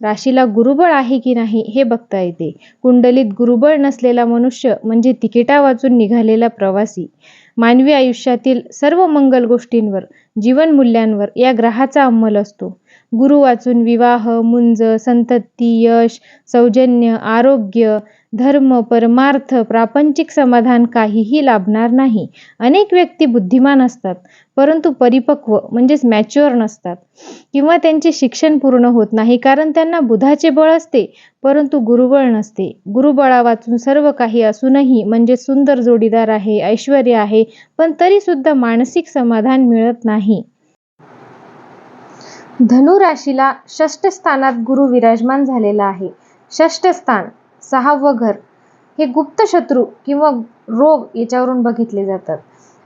राशीला गुरुबळ आहे की नाही हे बघता येते. कुंडलीत गुरुबळ नसलेला मनुष्य म्हणजे तिकिटा वाचून निघालेला प्रवासी. मानवी आयुष्यातील सर्व मंगल गोष्टींवर जीवनमूल्यांवर या ग्रहाचा अंमल असतो. गुरु वाचून विवाह मुंज संतती यश सौजन्य आरोग्य धर्म परमार्थ प्रापंचिक समाधान काहीही लाभणार नाही. अनेक व्यक्ती बुद्धिमान असतात परंतु परिपक्व म्हणजेच मॅच्युअर नसतात. किंवा त्यांचे शिक्षण पूर्ण होत नाही कारण त्यांना बुधाचे बळ असते परंतु गुरुबळ नसते. गुरुबळा वाचून सर्व काही असूनही म्हणजे सुंदर जोडीदार आहे ऐश्वर आहे पण तरीसुद्धा मानसिक समाधान मिळत नाही. धनु राशीला षष्ठ स्थानात गुरु विराजमान झालेला आहे. षष्ठ स्थान सहावं घर. हे गुप्त शत्रू किंवा रोग याच्यावरून बघितले जातात.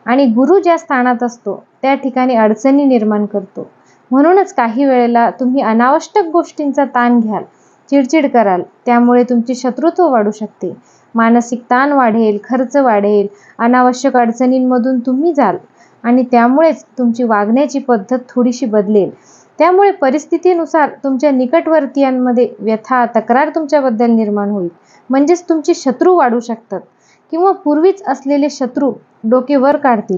आणि गुरु ज्या स्थानात असतो त्या ठिकाणी अडचणी निर्माण करतो. म्हणूनच काही वेळेला तुम्ही अनावश्यक गोष्टींचा ताण घ्याल चिडचिड कराल त्यामुळे तुमची शत्रुत्व वाढू शकते. मानसिक ताण वाढेल खर्च वाढेल अनावश्यक अडचणींमधून तुम्ही जाल. आणि त्यामुळेच तुमची वागण्याची पद्धत थोडीशी बदलेल. त्यामुळे परिस्थितीनुसार तुमच्या निकटवर्तीयांमध्ये व्यथा तक्रार तुमच्याबद्दल निर्माण होईल. म्हणजेच तुमचे शत्रू वाढू शकतात किंवा पूर्वीच असलेले शत्रू डोके वर काढतील.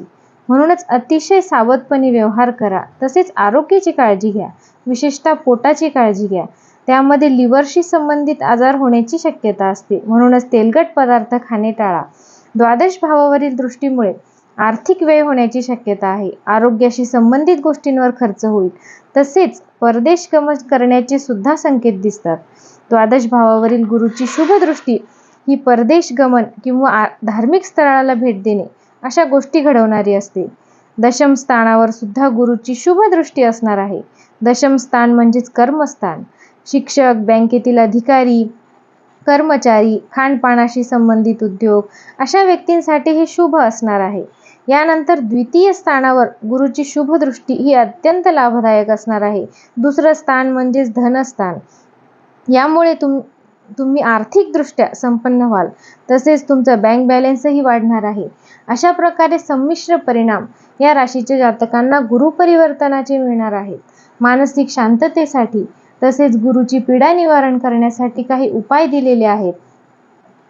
म्हणूनच अतिशय सावधपणे व्यवहार करा. तसेच आरोग्याची काळजी घ्या. विशेषतः पोटाची काळजी घ्या. त्यामध्ये लिव्हरशी संबंधित आजार होण्याची शक्यता असते. म्हणूनच तेलकट पदार्थ खाणे टाळा. द्वादश भावावरील दृष्टीमुळे आर्थिक व्यय होण्याची शक्यता आहे. आरोग्याशी संबंधित गोष्टींवर खर्च होईल. तसेच परदेश गमन करण्याचे सुद्धा संकेत दिसतात. द्वादश भावावरील गुरुची शुभ दृष्टी ही परदेश गमन किंवा धार्मिक स्थळाला भेट देणे अशा गोष्टी घडवणारी असते. दशम स्थानावर सुद्धा गुरुची शुभ दृष्टी असणार आहे. दशम स्थान म्हणजेच कर्मस्थान. शिक्षक बँकेतील अधिकारी कर्मचारी खाणपानाशी संबंधित उद्योग अशा व्यक्तींसाठी हे शुभ असणार आहे. यानंतर द्वितीय स्थानावर गुरुची शुभदृष्टी ही अत्यंत लाभदायक असणार आहे. दुसरं स्थान म्हणजेच धनस्थान. यामुळे तुम तुम्ही आर्थिकदृष्ट्या संपन्न व्हाल. तसेच तुमचा बँक बॅलन्सही वाढणार आहे. अशा प्रकारे संमिश्र परिणाम या राशीच्या जातकांना गुरुपरिवर्तनाचे मिळणार आहेत. मानसिक शांततेसाठी तसेच गुरुची पीडा निवारण करण्यासाठी काही उपाय दिलेले आहेत.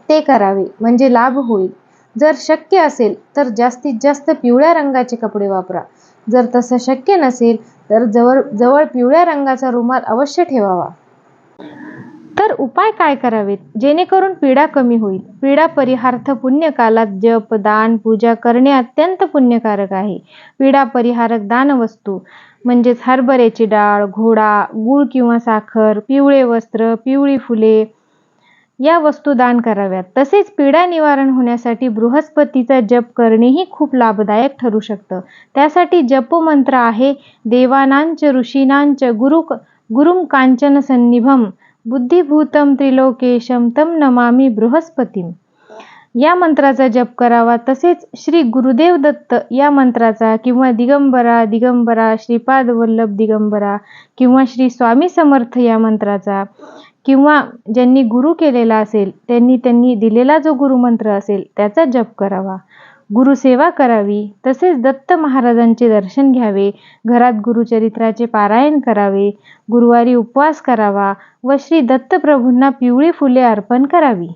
ते करावे म्हणजे लाभ होईल. जर शक्य असेल तर जास्तीत जास्त पिवळ्या रंगाचे कपडे वापरा. जर तसं शक्य नसेल तर जवळ जवळ पिवळ्या रंगाचा रुमाल अवश्य ठेवावा. तर उपाय काय करावेत? जेणेकरून पीडा कमी होईल. पीडा परिहार्थ पुण्यकालात जप दान पूजा करणे अत्यंत पुण्यकारक आहे. पीडा परिहारक दानवस्तू म्हणजेच हरभऱ्याची डाळ घोडा गूळ किंवा साखर पिवळे वस्त्र पिवळी फुले या वस्तू दान कराव्यात. तसेच पीडा निवारण होण्यासाठी बृहस्पतीचा जप करणेही खूप लाभदायक ठरू शकतं. त्यासाठी जपमंत्र आहे देवानांच ऋषीनांच गुरु गुरुम कांचन सन्निभम बुद्धिभूतम त्रिलोकेशम तम नमामी बृहस्पतीम. या मंत्राचा जप करावा. तसेच श्री गुरुदेव दत्त या मंत्राचा किंवा दिगंबरा दिगंबरा श्रीपाद वल्लभ दिगंबरा किंवा श्री स्वामी समर्थ या मंत्राचा किंवा ज्यांनी गुरु केलेला असेल त्यांनी त्यांनी दिलेला जो गुरुमंत्र असेल त्याचा जप करावा. गुरुसेवा करावी तसेच दत्त महाराजांचे दर्शन घ्यावे घरात गुरुचरित्राचे पारायण करावे गुरुवारी उपवास करावा व श्री दत्तप्रभूंना पिवळी फुले अर्पण करावी.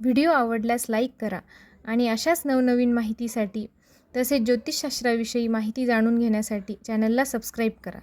व्हिडिओ आवडल्यास लाईक करा आणि अशाच नवनवीन माहितीसाठी तसेच ज्योतिषशास्त्राविषयी माहिती जाणून घेण्यासाठी चॅनलला सबस्क्राईब करा.